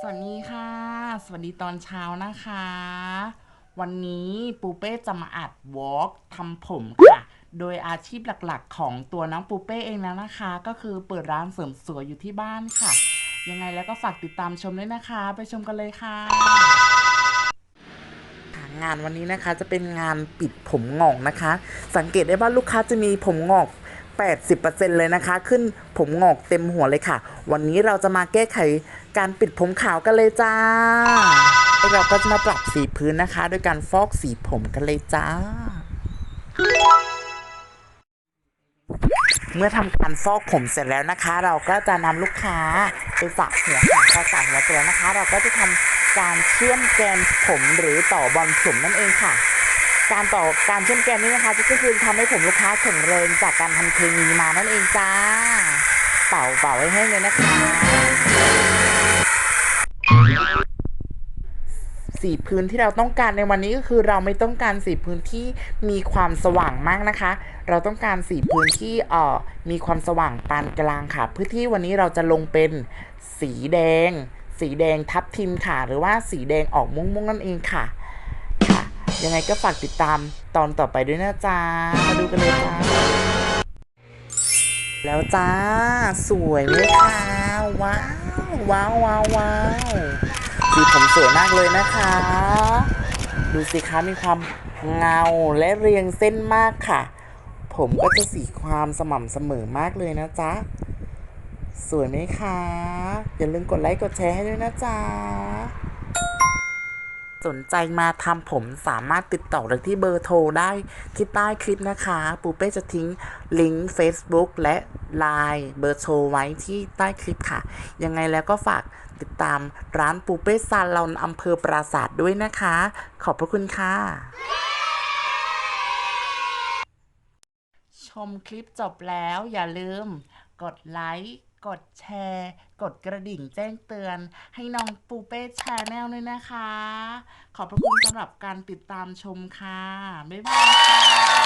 สวัสดีค่ะ สวัสดีตอนเช้านะคะ วันนี้ปูเป้จะมาอัดวอล์กทำผมค่ะ โดยอาชีพหลักๆ ของตัวน้องปูเป้เองแล้วนะคะ ก็คือเปิดร้านเสริมสวยอยู่ที่บ้านค่ะ ยังไงแล้วก็ฝากติดตามชมด้วยนะคะ ไปชมกันเลยค่ะงานวันนี้นะคะจะเป็นงานปิดผมงอกนะคะ สังเกตได้ว่าลูกค้าจะมีผมงอก 80%เลยนะคะ ขึ้นผมงอกเต็มหัวเลยค่ะ วันนี้เราจะมาแก้ไขการปิดผมขาวกันเลยจ้า เราก็จะมาปรับสีพื้นนะคะโดยการฟอกสีผมกันเลยจ้า เมื่อทำการฟอกผมเสร็จแล้วนะคะ เราก็จะนำลูกค้าไปสระหัวค่ะพอสระหัวเสร็จแล้วนะคะ เราก็จะทำการเชื่อมแกนผมหรือต่อบอลผมนั่นเองค่ะ การต่อการเชื่อมแกนนี้นะคะก็คือทำให้ผมลูกค้าแข็งแรงจากการทำเคมีมานั่นเองจ้า เป่าเป่าให้แห้เลยนะคะสีพื้นที่เราต้องการในวันนี้ก็คือเราไม่ต้องการสีพื้นที่มีความสว่างมากนะคะ เราต้องการสีพื้นที่เอ่อมีความสว่างปานกลางค่ะพื่อที่วันนี้เราจะลงเป็นสีแดง สีแดงทับทิมค่ะ หรือว่าสีแดงออกม่วงๆนั่นเองค่ะ ยังไงก็ฝากติดตามตอนต่อไปด้วยนะจ๊ะ มาดูกันเลยจ้า แล้วจ้า สวยไหมคะว้าว ว้าวว้าวว้าวสีผมสวยมากเลยนะคะ ดูสิคะมีความเงาและเรียงเส้นมากค่ะ ผมก็จะสีความสม่ำเสมอมากเลยนะจ๊ะ สวยไหมคะ อย่าลืมกดไลค์กดแชร์ให้ด้วยนะจ๊ะ สนใจมาทำผมสามารถติดต่อได้ที่เบอร์โทรได้ที่ใต้คลิปนะคะ ปูเป้จะทิ้งลิงก์ Facebook และ Line เบอร์โทรไว้ที่ใต้คลิปค่ะ ยังไงแล้วก็ฝากติดตามร้านปูเป้ซาลอนอำเภอปราศาสตร์ด้วยนะคะ ขอบพระคุณค่ะ ชมคลิปจบแล้วอย่าลืม กดไลค์ กดแชร์ กดกระดิ่งแจ้งเตือน ให้น้องปูเป้ชาแนลด้วยนะคะ ขอบพระคุณสำหรับการติดตามชมค่ะ บ๊ายบายค่ะ